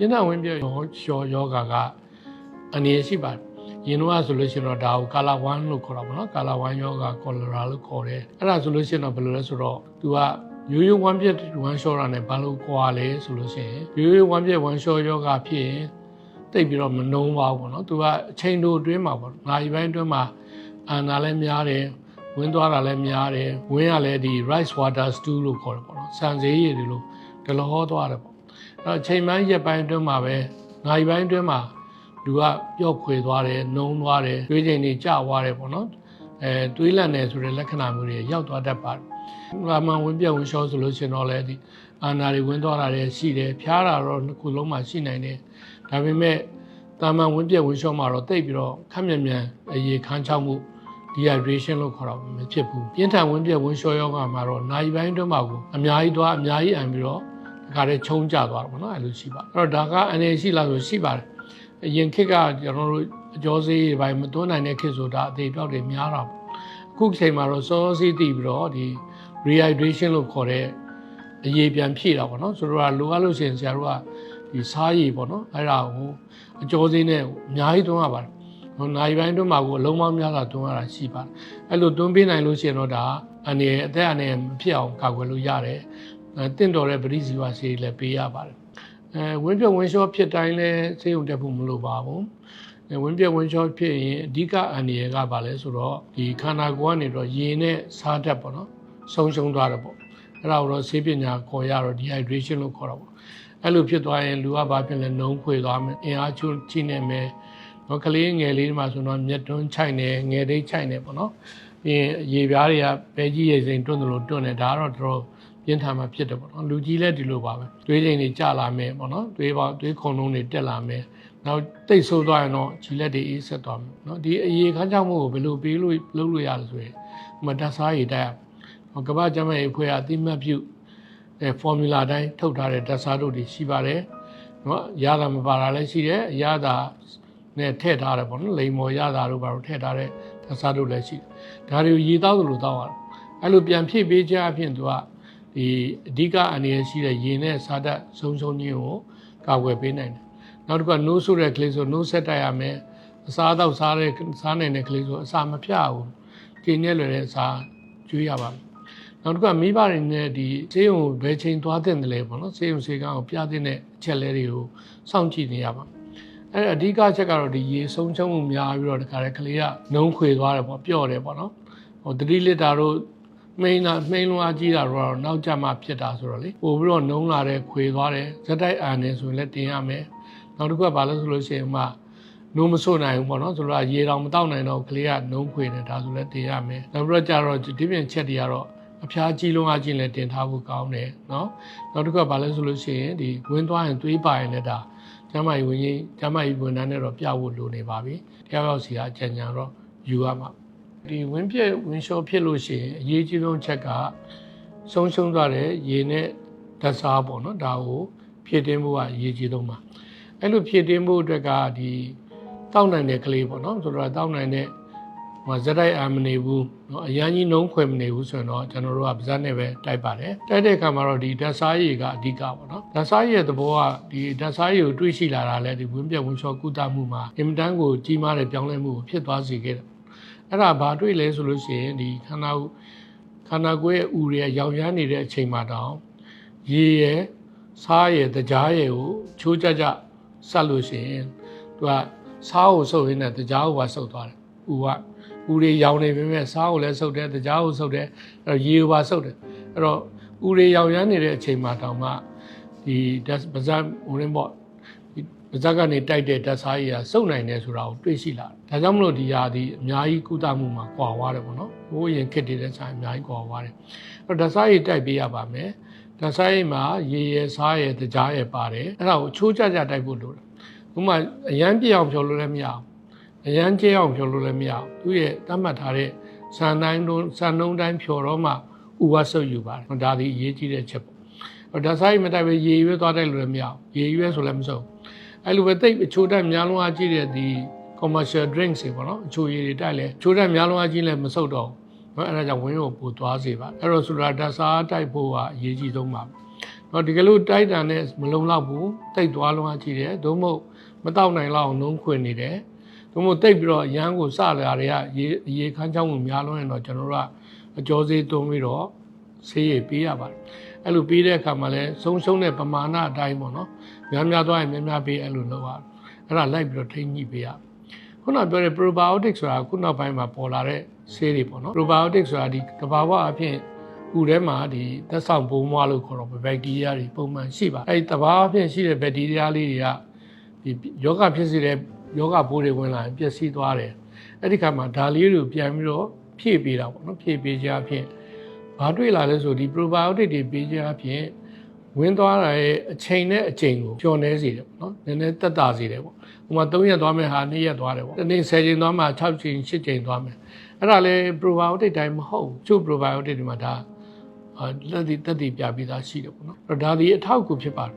ပြင်းထန်ဝင်ပြရောရှောယောဂါကအနေရှိပါတယ်ရင်တော့ဆိုလို့ရှိရင်တော့ဒါကိုကာလာ1လို့ခေါ်တာပေါ့နော်ကာလာ1ယောဂါကောလရာလို့ခေါ်တယ်အဲ့ဒါဆိုလို့ရှိရင်တော့ဘယ်လိုလဲဆိုတော့ तू ကရိုးရိုး one ပြက် one shot ရနဲ့ဘာလို့ကွာလဲဆိုလို့ရှိရင်ရိုးရိုး one ပြက် one shot ယောဂါဖြစ်ရင်တိတ်ပြီးတော့မနှုံးပါဘူးပေါ့နော် तू ကအချိန်တိုအတွင်းမှာပေါ့ငါးရီပိုင်းအတွင်းမှာအာနာလည်းများတယ်ဝင်းသွားတာလည်းများတယ်ဝင်းကလည်းဒီ rice water stew လို့ခေါ်တယ်ပေါ့နော်ဆန်စေးရည်တွေလို့ဒလဟောသွားတယ်ပေါ့အဲ့ တော့ချိန်ပိုင်းရက်ပိုင်းအတွင်းမှာပဲငါးရီပိုင်းအတွင်းမှာလူကပျော့ခွေသွားတယ်နှုံးသွားတယ်တွေးချိန်တွေကျသွားတယ်ပေါ့နော်အဲတွေးလန့်တယ်ဆိုတဲ့လက္ခဏာမျိုးတွေရောက်သွားတတ်ပါတယ်။ရာမန်ဝင်ပြက်ဝင်လျှောဆိုလို့ရှိရင်တော့လည်းဒီအာနာတွေဝင်သွားတာတွေရှိတယ်ဖျားတာတော့နှစ်ခုလုံးမှာရှိနိုင်တယ်။ဒါပေမဲ့တာမန်ဝင်ပြက်ဝင်လျှောမှာတော့တိတ်ပြီးတော့ခက်မြန်မြန်အရေခန်းချောက်မှု dehydration လို့ခေါ်တာမဖြစ်ဘူးပြင်းထန်ဝင်ပြက်ဝင်လျှောယောဂမှာတော့နိုင်ပိုင်းအတွင်းမှာကိုအများကြီးသွားအများကြီးအံပြီးတော့ ဒါကြတဲ့ချုံကြသွားတာပေါ့နော်အဲ့လိုရှိပါအဲ့တော့ဒါကအနေရှိလားဆိုရှိပါတယ်အရင်ခေတ်ကကျွန်တော်တို့အကျော်စေးတွေပိုင်းမသွန်းနိုင်တဲ့ခေတ်ဆိုတာအသေးပြောက်တွေများတာပေါ့အခုချိန်မှာတော့စောစေးတည်ပြီးတော့ဒီ rehydration လို့ခေါ်တဲ့အရေးပြန်ဖြည့်တာပေါ့နော်ဆိုတော့လိုအပ်လို့ရှိရင်ဆရာတို့ကဒီစားရည်ပေါ့နော်အဲ့ဒါကိုအကျော်စေးနဲ့အများကြီးသွန်းရပါတယ်ဟိုနိုင်ပိုင်းတွင်းမှာကိုအလုံးပေါင်းများစွာတွန်းရတာရှိပါတယ်အဲ့လိုတွန်းပေးနိုင်လို့ရှိရင်တော့ဒါအနေအသက်အနေမဖြစ်အောင်ကာကွယ်လို့ရတယ်အဲ တင့်တော်တဲ့ပရိစီဝါဆေးလည်းပေးရပါတယ်အဲဝင်းပြဝင်းလျှောဖြစ်တိုင်းလဲဆေးရုံတက်ဖို့မလိုပါဘူးအဲဝင်းပြဝင်းလျှောဖြစ်ရင်အဓိကအန္တရာယ်ကဘာလဲဆိုတော့ဒီခန္ဓာကိုယ်ကနေတော့ရေနဲ့စားတတ်ပေါ့နော်ဆုံးရှုံးသွားတယ်ပေါ့အဲ့ဒါကိုတော့ဆေးပညာခေါ်ရတော့ dehydration လို့ခေါ်တာပေါ့အဲ့လိုဖြစ်သွားရင်လူကဘာဖြစ်လဲနှုံးခွေသွားမယ်အင်အားချိုးချိနေမယ်နော်ကလေးငယ်လေးတွေမှာဆိုတော့မျက်တွန်းချိုက်နေငယ်တိတ်ချိုက်နေပေါ့နော်ပြီးရင်ရေပြားတွေကပဲကြီးရေစိမ်တွန်းတယ်လို့တွန်းတယ်ဒါကတော့တော်တော် ပြင်းထန်မှဖြစ်တယ်ပေါ့နော်လူကြီးလည်းဒီလိုပါပဲတွေးချိန်တွေကျလာမယ်ပေါ့နော်တွေးပါတွေးခုံလုံးတွေတက်လာမယ်နောက်တိတ်ဆိုးသွားရင်တော့ခြေလက်တွေအေးဆက်သွားမယ်နော်ဒီအရေခန်းချောက်မှုကိုဘယ်လိုပေးလို့လုပ်လို့ရလဲဆိုရင်မတတ်စားရည်တက်ရကမ္ဘာ့ကျန်းမာရေးအဖွဲ့အသိမှတ်ပြုအဲ formula တိုင်းထုတ်ထားတဲ့ဓာတ်စားတို့တွေရှိပါတယ်နော်ရတာမပါတာလည်းရှိတယ်ရတာနဲ့ထည့်ထားတယ်ပေါ့နော်လိမ်မော်ရတာတို့ဘာလို့ထည့်ထားတဲ့ဓာတ်စားတို့လည်းရှိတယ်ဒါတွေကိုရေတောက်သလိုတောက်ရတယ်အဲ့လိုပြန်ဖြည့်ပေးခြင်းအပြင်သူက ဒီအဓိကအနေနဲ့ရှိတဲ့ရေနဲ့စားတတ်ဆုံးဆုံးချင်းကိုကာကွယ်ပေးနိုင်တယ်နောက်တစ်ခါ no ဆိုတဲ့ကလေးဆို no ဆက်တိုက်ရမယ်အစားအသောက်စားတဲ့စားနိုင်တဲ့ကလေးဆိုအစာမဖြတ်ဘူးကျင်းနဲ့လွယ်တဲ့အစာကျွေးရပါမယ်နောက်တစ်ခါမိဘတွေနဲ့ဒီဆေးရုံဘယ်ချိန်သွားတဲ့တယ်လဲပေါ့နော်ဆေးရုံဆေးကန်းကိုပြတဲ့အချက်လဲတွေကိုစောင့်ကြည့်နေရပါအဲ့အဓိကချက်ကတော့ဒီရေဆုံးချုံမှုများပြီးတော့တခါတည်းကလေးကနှုံးခွေသွားတယ်ပေါ့ပျော့တယ်ပေါ့နော်ဟို3လီတာတို့ မိန်တာမိန်လုံးအားကြီးတာတော့နောက်ကျမှဖြစ်တာဆိုတော့လေပို့ပြီးတော့နှုံးလာတဲ့ခွေသွားတယ်ဇက်တိုက်အာနေဆိုရင်လည်းတင်ရမယ်နောက်တစ်ခုကဘာလို့ဆိုလို့ရှိရင်မှနှုံးမဆွနိုင်ဘူးပေါ့နော်ဆိုတော့ရေတောင်မတောက်နိုင်တော့ကလေးကနှုံးခွေနေဒါဆိုလည်းတင်ရမယ်နောက်ပြီးတော့ကြတော့ဒီပြင်ချက်တွေကတော့အဖျားကြီးလုံးအချင်းလည်းတင်ထားဖို့ကောင်းတယ်နော်နောက်တစ်ခုကဘာလဲဆိုလို့ရှိရင်ဒီဝင်းသွားရင်သွေးပါရင်လည်းဒါကျမကြီးဝင်းကြီးကျမကြီးဝန်ထမ်းနဲ့တော့ပြဖို့လိုနေပါပြီတယောက်ယောက်စီကအကြံဉာဏ်တော့ယူရမှာ ဒီဝင်းပြက်ဝင်းလျှောဖြစ်လို့ရှိရင်အရေးကြီးဆုံးချက်ကဆုံးရှုံးသွားတဲ့ရေနဲ့ဓာတ်စားပေါ့နော်ဒါကိုဖြည့်တင်းဖို့ကအရေးကြီးဆုံးပါအဲ့လိုဖြည့်တင်းဖို့အတွက်ကဒီတောက်နိုင်တဲ့ကလေးပေါ့နော်ဆိုတော့တောက်နိုင်တဲ့ဟိုဇက်တိုက်အာမနေဘူးเนาะအရန်ကြီးနှုံးခွေမနေဘူးဆိုရင်တော့ကျွန်တော်တို့ကပါးစပ်နဲ့ပဲတိုက်ပါတယ်တိုက်တဲ့အခါမှာတော့ဒီဓာတ်စားရည်ကအဓိကပေါ့နော်ဓာတ်စားရည်ရဲ့သဘောကဒီဓာတ်စားရည်ကိုတွေးရှိလာတာလဲဒီဝင်းပြက်ဝင်းလျှောကုသမှုမှာအင်မတန်ကိုကြီးမားတဲ့ပြောင်းလဲမှုကိုဖြစ်သွားစေခဲ့တယ် အဲ့ဒါဘာတွေ့လဲဆိုလို့ရှိရင်ဒီခန္ဓာကိုယ်ခန္ဓာကိုယ်ရဲ့ဥရဲ့ရောင်ရမ်းနေတဲ့အချိန်မှာတောင်ရေရဲ့စားရဲ့တကြားရဲ့ကိုချိုးကြကြဆက်လို့ရှိရင်သူကစားကိုစုပ်ရင်းနဲ့တကြားကိုပါစုပ်သွားတယ်ဥကဥတွေရောင်နေပေမဲ့စားကိုလည်းစုပ်တယ်တကြားကိုစုပ်တယ်အဲ့တော့ရေကိုပါစုပ်တယ်အဲ့တော့ဥတွေရောင်ရမ်းနေတဲ့အချိန်မှာတောင်မှဒီဓာတ်ပါဇက်ဟိုရင်းပေါ့ဒီ ပါဇက်ကနေတိုက်တဲ့ဓာတ်စားရည်ကစုပ်နိုင်တယ်ဆိုတာကိုတွေ့ရှိလာတယ်ဒါကြောင့်မလို့ဒီဟာဒီအများကြီးကုသမှုမှာကွာသွားတယ်ပေါ့နော်ဟိုးရင်ခက်တည်တဲ့ဆိုင်အများကြီးကွာသွားတယ်အဲ့တော့ဓာတ်စားရည်တိုက်ပေးရပါမယ်ဓာတ်စားရည်မှာရေရယ်စားရယ်တကြားရယ်ပါတယ်အဲ့ဒါကိုချိုးကြကြတိုက်ဖို့လိုတယ်ဥပမာအရန်ပြအောင်ဖြော်လို့လည်းမရအောင်အရန်ကျဲအောင်ဖြော်လို့လည်းမရအောင်သူရဲ့တတ်မှတ်ထားတဲ့စံတိုင်းတို့စံနှုံးတိုင်းဖြော်တော့မှဥဝဆုပ်ယူပါတယ်ဒါဒီအရေးကြီးတဲ့ချက်ပေါ့ဓာတ်စားရည်မတိုက်ပဲရေရွေးသွားတိုက်လို့လည်းမရအောင်ရေရွေးဆိုလည်းမစုံ အဲ့လိုပဲတိတ်အချိုးတက်များလုံးအားကြီးတဲ့ဒီ commercial drinks တွေပေါ့နော်အချိုရည်တွေတိုက်လဲချိုးတက်များလုံးအားကြီးလဲမစုပ်တော့ဘူးနော်အဲ့ဒါကြောင့်ဝင်းကိုပို့သွားစေပါအဲ့တော့ဆိုတာဓာတ်စားတိုက်ဖို့ကအရေးကြီးဆုံးပါဓတော့ဒီကလေးတိုက်တန်နဲ့မလုံလောက်ဘူးတိတ်သွားလုံးအကြည့်တယ်သို့မဟုတ်မတောက်နိုင်လောက်အောင်နှုံးခွေနေတယ်သို့မဟုတ်တိတ်ပြီးတော့ရမ်းကိုစလာတွေကရေရေခမ်းချောင်းမှုများလွန်းရင်တော့ကျွန်တော်တို့ကအကျော်စေးသွင်းပြီးတော့ဆေးရည်ပေးရပါတယ်အဲ့လိုပေးတဲ့အခါမှာလည်းဆုံးရှုံးတဲ့ပမာဏအတိုင်းပေါ့နော် များများသွားရင်များများပေးအဲ့လိုလုပ်ရတယ်အဲ့ဒါလိုက်ပြီးတော့ထိန်းညှိပေးရခုနပြောတဲ့ probiotic ဆိုတာခုနောက်ပိုင်းမှာပေါ်လာတဲ့ဆေးတွေပေါ့နော် probiotic ဆိုတာဒီတဘာဝအဖြစ်ဥထဲမှာဒီသက်ဆောင်ပုံမွားလို့ခေါ်တော့ဘက်တီးရီးယားတွေပုံမှန်ရှိပါအဲဒီတဘာဝအဖြစ်ရှိတဲ့ဘက်တီးရီးယားလေးတွေကဒီယောဂဖြစ်စေတဲ့ယောဂပိုးတွေဝင်လာရင်ပျက်စီးသွားတယ်အဲ့ဒီခါမှာဒါလေးတွေကိုပြန်ပြီးတော့ဖြည့်ပေးတာပေါ့နော်ဖြည့်ပေးခြင်းအဖြစ်ဘာတွေ့လာလဲဆိုဒီ probiotic တွေပေးခြင်းအဖြစ် ဝင်သွားတာရဲ့အချိန်နဲ့အချိန်ကိုကျော်နေစေတယ်ပေါ့နော်နည်းနည်းတက်တာစေတယ်ပေါ့ဥပမာ3ရက်သွားမယ်ဟာ2ရက်သွားတယ်ပေါ့တစ်နေ့10ချိန်သွားမှ6ချိန်8ချိန်သွားမယ်အဲ့ဒါလေ probiotic တိုင်းမဟုတ်ဘူးချို့ probiotic တွေမှာဒါအာလက်ဒီတက်တည်ပြပြီးသားရှိတယ်ပေါ့နော်အဲ့တော့ဒါဒီအထောက်အကူဖြစ်ပါတယ်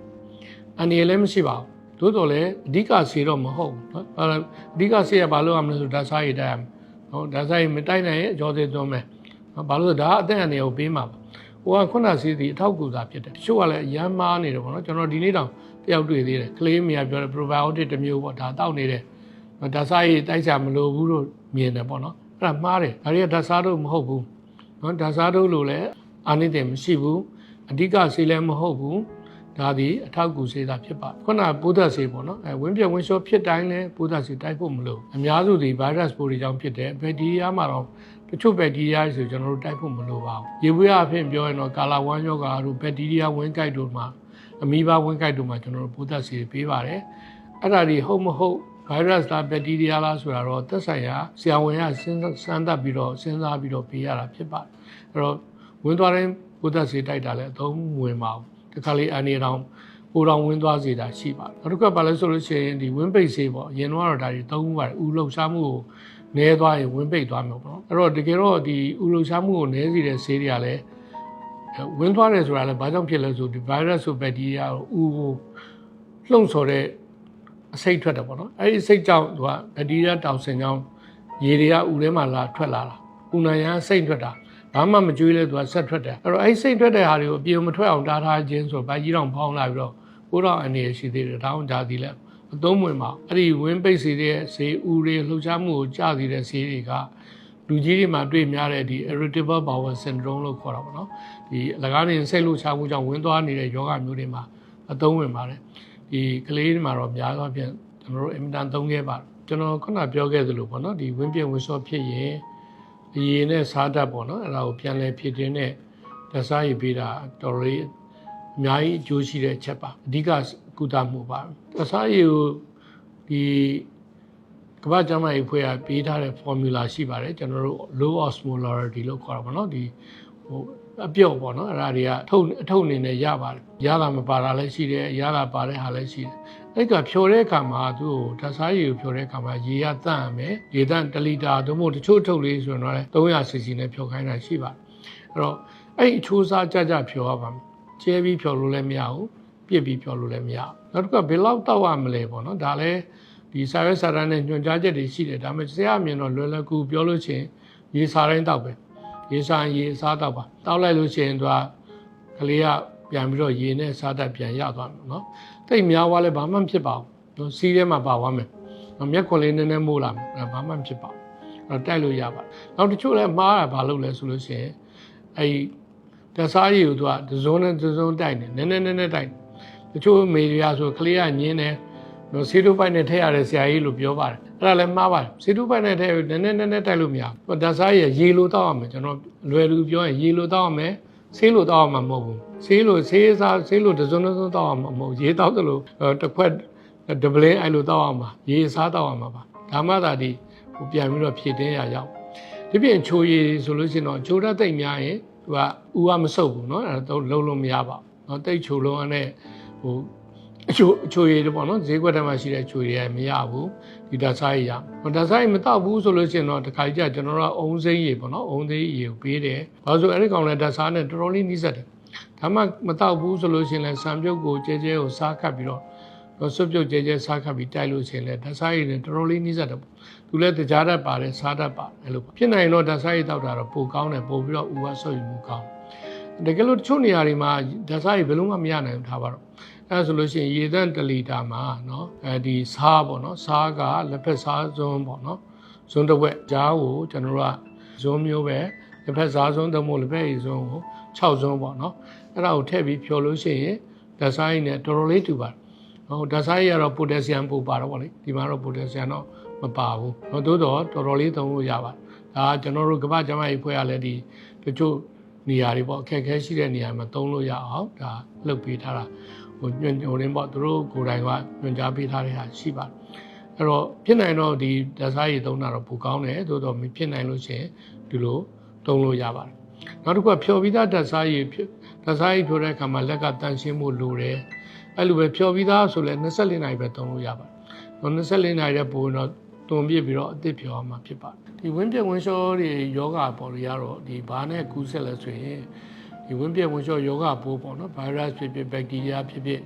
အနေလည်းမရှိပါဘူးသို့တော်လည်းအဓိကဆေးတော့မဟုတ်ဘူးနော်အဲ့ဒါအဓိကဆေးကဘာလို့ရမလဲဆိုဓာတ်စားရည်တိုက်ရမယ်ဟုတ်ဓာတ်စားရည်မတိုက်နိုင်ရင်အကျော်သေးသွင်းမယ်နော်ဘာလို့လဲဆိုဒါအသက်အန္တရာယ်ကိုပေးမှာပါ ဟိုကခုနဆေးဒီအထောက်အကူသာဖြစ်တယ်တချို့ကလည်းအရမ်းမားနေတယ်ပေါ့နော်ကျွန်တော်ဒီနေ့တောင်တယောက်တွေ့သေးတယ်ကလေးမရပြောတယ် probiotic တစ်မျိုးပေါ့ဒါတောက်နေတယ်ဓာတ်စားရည်တိုက်ချမလို့ဘူးလို့မြင်တယ်ပေါ့နော်အဲ့ဒါမှားတယ်ဒါတွေကဓာတ်စားတော့မဟုတ်ဘူးနော်ဓာတ်စားတော့လို့လည်းအာနိသင်မရှိဘူးအဓိကဆေးလည်းမဟုတ်ဘူးဒါဒီအထောက်အကူဆေးသာဖြစ်ပါခုနပိုးသက်ဆေးပေါ့နော်အဲဝင်းပြဝင်းလျှောဖြစ်တိုင်းလည်းပိုးသက်ဆေးတိုက်ဖို့မလိုအများစုဒီ virus ပိုးတွေကြောင့်ဖြစ်တယ်ဘက်တီးရီးယားမှာတော့ တချို့ဘက်တီးရီးယားဆိုကျွန်တော်တို့တိုက်ဖို့မလိုပါဘူးရေပွေးအဖြစ်ပြောရင်တော့ကာလာဝမ်းယောဂါတို့ဘက်တီးရီးယားဝင်းကိုက်တို့မှာအမီးဘာဝင်းကိုက်တို့မှာကျွန်တော်တို့ပိုးသက်ဆေးပေးပါတယ်အဲ့ဒါဒီဟုတ်မဟုတ် virus လား bacteria လားဆိုတာတော့သက်ဆိုင်ရာဆရာဝန်ကစဉ်းစားစမ်းသပ်ပြီးတော့စဉ်းစားပြီးတော့ပေးရတာဖြစ်ပါတယ်အဲ့တော့ဝင်သွားတဲ့ဘုဒ္ဓဆေးတိုက်တာလည်းအသုံးဝင်ပါဘူးတခါလေအနေတောင်ပိုတောင်ဝင်သွားစေတာရှိပါတယ်နောက်တစ်ခါပါလဲဆိုလို့ရှိရင်ဒီဝင်းပိတ်ဆေးပေါ့အရင်တော့ဒါတွေသုံးပါတယ်ဥလုံရှားမှုကို နည်းသွားရင်ဝင်းပိတ်သွားမှာပေါ့နော်အဲ့တော့တကယ်တော့ဒီဥလုံရှားမှုကိုနည်းစေတဲ့ဆေးတွေကလည်းဝင်သွားတယ်ဆိုတာလည်းဘာကြောင့်ဖြစ်လဲဆိုဒီ virus ဆို bacteria ကိုဥကိုလှုံ့ဆော်တဲ့အဆိပ်ထွက်တယ်ပေါ့နော်အဲ့ဒီအဆိပ်ကြောင့်သူကဘက်တီးရီးယားတောင်ဆင်ကြောင့်ရေတွေကဥထဲမှာလာထွက်လာတာဥနာရန်စိတ်ထွက်တာဘာမှမကြွေးလဲသူကဆက်ထွက်တယ်အဲ့တော့အဲ့စိတ်ထွက်တဲ့ဟာတွေကိုအပြင်မထွက်အောင်တားထားခြင်းဆိုဗိုက်ကြီးတောင်ဖောင်းလာပြီးတော့ကိုတော့အနေရရှိသေးတယ်ဒါအောင်ဒါဒီလဲ အသုံးဝင်ပါအဲ့ဒီဝင်းပိတ်စီတဲ့ဈေးဥတွေလှုပ်ရှားမှုကိုကြာစီတဲ့ဈေးတွေကလူကြီးတွေမှာတွေ့များတဲ့ဒီ irritable bowel syndrome လို့ခေါ်တာပေါ့နော်ဒီအလကားနေစိတ်လှုပ်ရှားမှုကြောင့်ဝင်သွားနေတဲ့ယောဂမျိုးတွေမှာအသုံးဝင်ပါတယ်ဒီကလေးတွေမှာတော့များသောအားဖြင့်ကျွန်တော်တို့အင်မတန်သုံးခဲ့ပါတယ်ကျွန်တော်ခုနပြောခဲ့သလိုပေါ့နော်ဒီဝင်းပြင်းဝင်းစောဖြစ်ရင်အရင်နဲ့စားတတ်ပေါ့နော်အဲ့ဒါကိုပြန်လဲဖြစ်တင်းတဲ့ဓာတ်စားရည်ပေးတာတော်တော်လေးအများကြီးအကျိုးရှိတဲ့အချက်ပါအဓိက ကုသမှုပါဓာတ်စားရည်ကိုဒီကမ္ဘာ့ကျန်းမာရေးအဖွဲ့ကပေးထားတဲ့ formula ရှိပါတယ်ကျွန်တော်တို့ low osmolarity လို့ခေါ်တာပေါ့နော်ဒီဟိုအပြော့ပေါ့နော်အဲ့ဒါတွေကထုတ်အထုတ်အနေနဲ့ရပါတယ်ရတာမပါတာလည်းရှိတယ်ရတာပါတဲ့ဟာလည်းရှိတယ်အဲ့ကဖြော်တဲ့အခါမှာသူ့ကိုဓာတ်စားရည်ကိုဖြော်တဲ့အခါမှာရေရတန့်ရမယ်ရေတန့်1လီတာသို့မဟုတ်တချို့ထုတ်လေးဆိုရင်တော့300 cc နဲ့ဖြော်ခိုင်းတာရှိပါတယ်အဲ့တော့အဲ့အချိုးစားကြကြဖြော်ရပါမယ်ကျဲပြီးဖြော်လို့လည်းမရဘူး ပြစ်ပြီးဖြော်လို့လည်းမရဘူးနောက်တစ်ခါဘယ်လောက်တောက်ရမလဲပေါ့နော်ဒါလည်းဒီစာရွက်စာတမ်းနဲ့ညွှန်ကြားချက်တွေရှိတယ်ဒါပေမဲ့ဆရာအမြင်တော့လွယ်လွယ်ကူပြောလို့ချင်းရေစာတိုင်းတောက်ပဲရေစာရေစားတောက်ပါတောက်လိုက်လို့ရှိရင်သူကကလေးကပြန်ပြီးတော့ရေနဲ့စားတတ်ပြန်ရသွားမှာနော်တိတ်များသွားလဲဘာမှမဖြစ်ပါဘူးနော်စီးထဲမှာပါသွားမယ်နော်မျက်ခွန်လေးနည်းနည်းမိုးလာမယ်ဘာမှမဖြစ်ပါဘူးအဲ့တော့တိုက်လို့ရပါတယ်နောက်တချို့လဲမှားတာဘာလုပ်လဲဆိုလို့ရှိရင်အဲ့တစားရည်ကိုသူကဒဇုံနဲ့ဒဇုံတိုက်နေနည်းနည်းနည်းနည်းတိုက် တချို့မေရီယာဆိုကလေးကညင်းတယ်နော်စီတိုပိုက်နဲ့ထည့်ရတဲ့ဆရာကြီးလို့ပြောပါတယ်အဲ့ဒါလည်းမှားပါတယ်စီတိုပိုက်နဲ့ထည့်နည်းနည်းနည်းနည်းတိုက်လို့မရဘူးဓာတ်စားရည်ရေလိုတောက်ရမယ်ကျွန်တော်လွယ်လူပြောရင်ရေလိုတောက်ရမယ်ဆေးလိုတောက်ရမှာမဟုတ်ဘူးဆေးလိုဆေးစားဆေးလိုတစ်စုံတစ်စုံတောက်ရမှာမဟုတ်ရေတောက်သလိုတစ်ခွက်ဒပလင်းအဲ့လိုတောက်ရမှာရေစားတောက်ရမှာပါဒါမှသာဒီဟိုပြန်ပြီးတော့ဖြည့်တင်းရရောက်ဒီပြင်ချိုရည်ဆိုလို့ရှိရင်တော့ချိုတတ်သိမ့်များရင်သူကဥကမဆုပ်ဘူးเนาะအဲ့ဒါတော့လုံးလုံးမရပါဘူးเนาะတိတ်ချိုလုံးနဲ့ ဟိုအချိုအချိုရည်တွေပေါ့နော်ဈေးကွက်ထဲမှာရှိတဲ့ချိုရည်ရမရဘူးဒီဓာတ်စားရည်ရဓာတ်စားရည်မတော့ဘူးဆိုလို့ရှိရင်တော့တခါကြကျွန်တော်တို့အုံစိမ့်ရည်ပေါ့နော်အုံသိရည်ကိုပေးတယ်ဘာလို့ဆိုအဲ့ဒီကောင်လည်းဓာတ်စားနဲ့တော်တော်လေးနှိစက်တယ်ဒါမှမတော့ဘူးဆိုလို့ရှိရင်လည်းဆံပြုတ်ကိုကျဲကျဲကိုစားခတ်ပြီးတော့တော့ဆွပြုတ်ကျဲကျဲစားခတ်ပြီးတိုက်လို့ရှိရင်လည်းဓာတ်စားရည်နဲ့တော်တော်လေးနှိစက်တယ်ပေါ့သူလည်းတရားတတ်ပါတယ်စားတတ်ပါတယ်အဲ့လိုဖြစ်နိုင်တော့ဓာတ်စားရည်တောက်တာတော့ပိုကောင်းတယ်ပိုပြီးတော့ဥဝဆုပ်ယူမှုကောင်း တကယ်လို့တချို့နေရာတွေမှာဓာတ်စားရည်ဘယ်လုံးမှမရနိုင်ဘူးထားပါတော့အဲဒါဆိုလို့ရှိရင်ရေသန့်1လီတာမှာเนาะအဲဒီစားပေါ့เนาะစားကလက်ဖက်စားစွန်းပေါ့เนาะစွန်းတစ်ဝက်ကြားကိုကျွန်တော်တို့ကဇွန်းမျိုးပဲလက်ဖက်စားစွန်းတမို့လက်ဖက်ရည်စွန်းကို6စွန်းပေါ့เนาะအဲ့ဒါကိုထည့်ပြီးဖြော်လို့ရှိရင်ဓာတ်စားရည်နဲ့တော်တော်လေးတူပါတယ်ဟိုဓာတ်စားရည်ကတော့ပိုတက်ဆီယမ်ပိုပါတော့ဗောလေဒီမှာတော့ပိုတက်ဆီယမ်တော့မပါဘူးဟိုသို့တော့တော်တော်လေးသုံးလို့ရပါတယ်ဒါကကျွန်တော်တို့ကမ္ဘာ့ကျန်းမာရေးဖွဲ့ရလဲဒီတချို့ နေရာတွေပေါ့အခက်အခဲရှိတဲ့နေရာမှာသုံးလို့ရအောင်ဒါလုပ်ပေးထားတာဟိုညွှန်ဟိုရင်းပေါ့သူတို့ကိုယ်တိုင်ကညွှန်ကြားပေးထားတဲ့ဟာရှိပါတယ်အဲ့တော့ဖြစ်နိုင်တော့ဒီဓာတ်စားရည်သုံးတာတော့ပိုကောင်းတယ်သို့တော့မဖြစ်နိုင်လို့ရှိရင်ဒီလိုသုံးလို့ရပါတယ်နောက်တစ်ခုကဖြော်ပြီးသားဓာတ်စားရည်ဖြစ်ဓာတ်စားရည်ဖြိုးတဲ့အခါမှာလက်ကတန့်ရှင်းမှုလိုတယ်အဲ့လိုပဲဖြော်ပြီးသားဆိုလဲ24နာရီပဲသုံးလို့ရပါတယ်24နာရီတဲ့ပိုတော့ တွန်ပြစ်ပြီးတော့အသစ်ဖြော်အောင်မှာဖြစ်ပါတယ်ဒီဝင်းပြက်ဝင်းလျှောတွေယောဂပေါ်တွေကတော့ဒီဘာနဲ့ကူးဆက်လဲဆိုရင်ဒီဝင်းပြက်ဝင်းလျှောယောဂပိုးပေါ့နော်ဗိုင်းရပ်စ်ဖြစ်ဖြစ်ဘက်တီးရီးယားဖြစ်ဖြစ်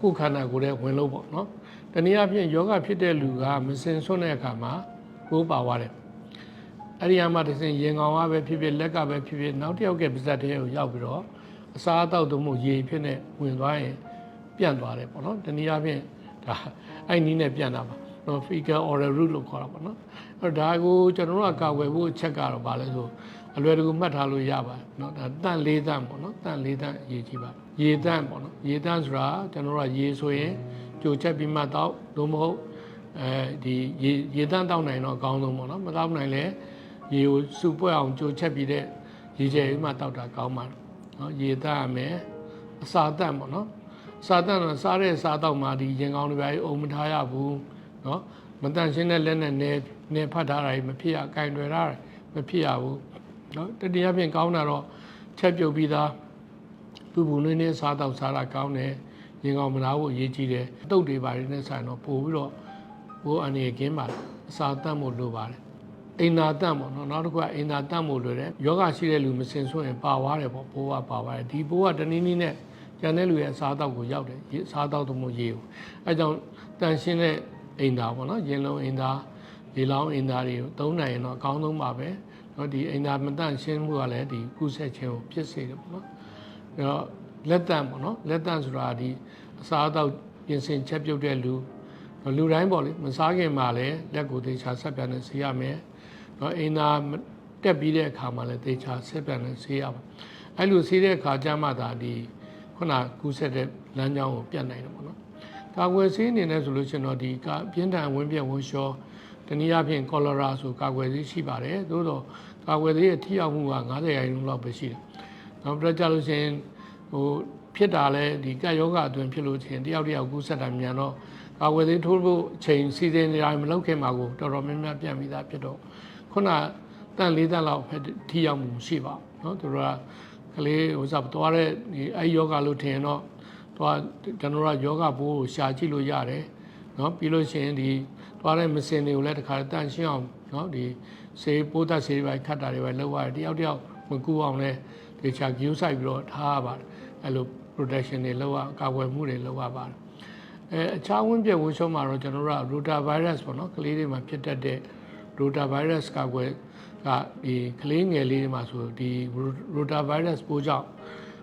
ကိုယ်ခန္ဓာကိုယ်ရဲ့ဝင်လို့ပေါ့နော်တနည်းအားဖြင့်ယောဂဖြစ်တဲ့လူကမစင်ဆွတဲ့အခါမှာကိုးပါသွားတယ်အဲ့ဒီအမှတစ်စင်ရင်ကောင်ကပဲဖြစ်ဖြစ်လက်ကပဲဖြစ်ဖြစ်နောက်တစ်ယောက်ကပါဇက်တဲ့ကိုရောက်ပြီးတော့အစားအသောက်တို့မှုရေဖြစ်နေဝင်သွားရင်ပြန့်သွားတယ်ပေါ့နော်တနည်းအားဖြင့်ဒါအဲ့နီးနဲ့ပြန့်တာပါ နော် fecal oral route လို့ခေါ်တာပေါ့နော်အဲ့တော့ဒါကိုကျွန်တော်တို့ကကာဝယ်ဖို့အချက်ကတော့ဗာလဲဆိုအလွယ်တကူမှတ်ထားလို့ရပါတယ်နော်ဒါတန့်၄တန့်ပေါ့နော်တန့်၄တန့်အရေးကြီးပါတယ်ရေတန့်ပေါ့နော်ရေတန့်ဆိုတာကျွန်တော်တို့ကရေဆိုရင်ကြိုချက်ပြီးမှတောက်သို့မဟုတ်အဲဒီရေရေတန့်တောက်နိုင်တော့အကောင်းဆုံးပေါ့နော်မတောက်နိုင်လဲရေကိုစုပွက်အောင်ကြိုချက်ပြီးတဲ့ရေကျဲပြီးမှတောက်တာကောင်းပါတယ်နော်ရေတန့်ရမယ်အစာတန့်ပေါ့နော်စာတန့်တော့စားတဲ့စားတော့မှဒီရင်ကောင်းတွေပဲအုံမထားရဘူး နော်မတန်ရှင်းတဲ့လက်နဲ့နေနေဖတ်ထားတာကြီးမဖြစ်ရအကင်တွေထားမဖြစ်ရဘူးနော်တတိယဖြင့်ကောင်းတာတော့ချက်ပြုတ်ပြီးသားပူပူနွေးနွေးစားတော့စားတာကောင်းတယ်ရင်ကောင်မလားဖို့အရေးကြီးတယ်အတုတ်တွေပါနေဆိုင်တော့ပို့ပြီးတော့ဘိုးအနေကင်းပါအစာတတ်ဖို့လိုပါတယ်အင်သာတတ်ပေါ့နော်နောက်တစ်ခုကအင်သာတတ်ဖို့လိုတယ်ယောဂရှိတဲ့လူမစင်ဆွရင်ပါသွားတယ်ပေါ့ဘိုးကပါသွားတယ်ဒီဘိုးကတနည်းနည်းနဲ့ကျန်တဲ့လူရဲ့အစားအသောက်ကိုရောက်တယ်အစားအသောက်တို့မို့ရေးဘူးအဲကြောင့်တန်ရှင်းတဲ့ အိမ်သာပေါ့နော်ရင်လုံးအိမ်သာလေလောင်းအိမ်သာတွေကိုသုံးနိုင်ရင်တော့အကောင်းဆုံးပါပဲเนาะဒီအိမ်သာမတန့်ရှင်းမှုကလည်းဒီကုဆက်ခြင်းကိုဖြစ်စေတယ်ပေါ့နော်အဲတော့လက်တန့်ပေါ့နော်လက်တန့်ဆိုတာဒီအစာအသောက်ပြင်ဆင်ချက်ပြုတ်တဲ့လူလူတိုင်းပေါ့လေမစားခင်မှာလည်းလက်ကိုသေချာဆက်ပြန်နေစေရမယ်เนาะအိမ်သာတက်ပြီးတဲ့အခါမှာလည်းသေချာဆက်ပြန်နေစေရပါအဲ့လိုစေးတဲ့အခါကျမှသာဒီခုနကူးဆက်တဲ့လမ်းကြောင်းကိုပြတ်နိုင်တယ်ပေါ့နော် ကာကွယ်ဆေးအနေနဲ့ဆိုလို့ရှိရင်တော့ဒီကပြင်းထန်ဝင်းပြက်ဝင်းလျှောတနည်းအားဖြင့်ကောလရာဆိုကာကွယ်ဆေးရှိပါတယ်သို့တော့ကာကွယ်ဆေးရဲ့ထိရောက်မှုက90ရာခိုင်နှုန်းလောက်ပဲရှိတယ်နောက်ပြကြလို့ရှိရင်ဟိုဖြစ်တာလဲဒီကပ်ယောဂအတွင်းဖြစ်လို့ချင်းတယောက်တယောက်ကူးဆက်တာမြန်တော့ကာကွယ်ဆေးထိုးဖို့အချိန်စီစဉ်နေတိုင်းမလုပ်ခင်မှာကိုတော်တော်များများပြန်ပြီးသားဖြစ်တော့ခုနတန်လေးတန်လောက်ထိရောက်မှုရှိပါဘူးเนาะသူတို့ကကလေးဟိုစပ်သွားတဲ့ဒီအဲယောဂလို့ထင်တော့ သူကကျွန်တော်ကယောဂဘိုးကိုရှာကြည့်လို့ရတယ်နော်ပြီးလို့ရှိရင်ဒီသွားတဲ့မစင်တွေကိုလည်းတခါတန့်ရှင်းအောင်နော်ဒီဆေးပိုးသက်ဆေးတွေပဲခတ်တာတွေပဲလုပ်ရတယ်တယောက်တယောက်မကူအောင်လဲဒီချာဂယူးဆိုင်ပြီးတော့ထားရပါတယ်အဲ့လို protection တွေလုပ်ရကာကွယ်မှုတွေလုပ်ရပါတယ်အဲအခြားဝန်းပြဝန်းရှုံးမှာတော့ကျွန်တော်တို့က rota virus ပေါ့နော်ကလေးတွေမှာဖြစ်တတ်တဲ့ rota virus ကာကွယ်ကဒီကလေးငယ်လေးတွေမှာဆိုဒီ rota virus ပိုးကြောင့်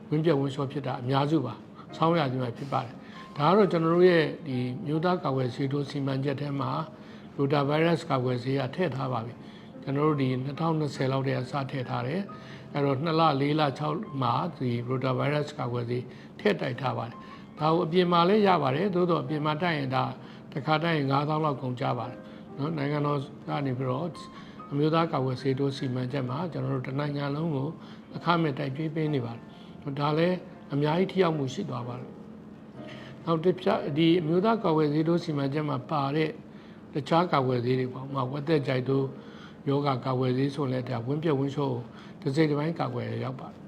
ဝန်းပြဝန်းရှုံးဖြစ်တာအများစုပါ ဆောင်းရခြင်းမှာဖြစ်ပါတယ်ဒါကတော့ကျွန်တော်တို့ရဲ့ဒီမြို့သားကာကွယ်ဆေးထိုးစီမံချက်ထဲမှာ rotavirus ကာကွယ်ဆေးကထည့်ထားပါပြီကျွန်တော်တို့ဒီ2020လောက်တည်းကစထည့်ထားတယ်အဲ့တော့2လ4လ6မှာဒီ rotavirus ကာကွယ်ဆေးထည့်တိုက်ထားပါတယ်ဒါကိုအပြင်မှာလည်းရပါတယ်သို့တော့အပြင်မှာတိုက်ရင်ဒါတစ်ခါတိုက်ရင်9000လောက်ကုန်ကြပါတယ်နော်နိုင်ငံတော်ကနေပြီးတော့အမျိုးသားကာကွယ်ဆေးတိုးစီမံချက်မှာကျွန်တော်တို့တနိုင်ငံလုံးကိုအခမဲ့တိုက်ပြေးပေးနေပါတယ်ဒါလည်း အများကြီးထိရောက်မှုရှိသွားပါတယ်နောက်တစ်ပြဒီအမျိုးသားကာကွယ်ဆေးတိုးစီမံချက်မှာပါတဲ့တခြားကာကွယ်ဆေးတွေပေါ့ဥပမာဝက်သက်ကြိုက်တို့ယောဂကာကွယ်ဆေးဆိုလဲဒါဝင်းပြက်ဝင်းချိုးတစ်စိတ်တစ်ပိုင်းကာကွယ်ရရောက်ပါတယ်